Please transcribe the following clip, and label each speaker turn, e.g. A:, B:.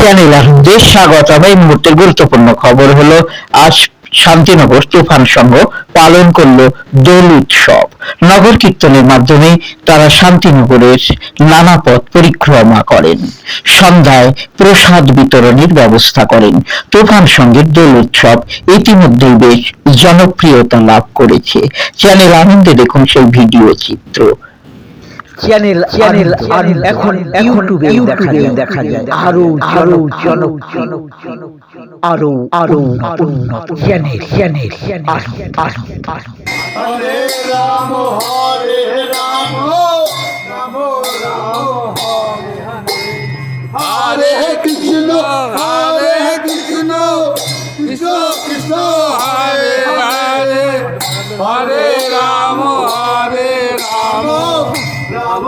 A: Channel আনন্দে স্বাগতম এই মুহূর্তের গুরুত্বপূর্ণ খবর হলো, আজ শান্তিনগর তুফান সংঘ পালন করল দোল উৎসব। নগর কীর্তনের মাধ্যমে তারা শান্তিনগরের নানা পথ পরিক্রমা করেন। সন্ধ্যায় প্রসাদ বিতরণের ব্যবস্থা করেন। তুফান সংঘের দোল উৎসব ইতিমধ্যেই বেশ জনপ্রিয়তা লাভ করেছে। চ্যানেল আনন্দে দেখুন সেই ভিডিও চিত্র।
B: চ্যানেল চ্যানেল এখন ইউটিউবে দেখা যায় দেখা যায়। আরও আরও জন আরও আরও উন্নত চ্যানেল চ্যানেল আরও আরও আরও।
C: হরে রাম হরে রাম রাম রাম হরে। হরে কৃষ্ণ হরে কৃষ্ণ কৃষ্ণ কৃষ্ণ হরে হরে। হরে রাম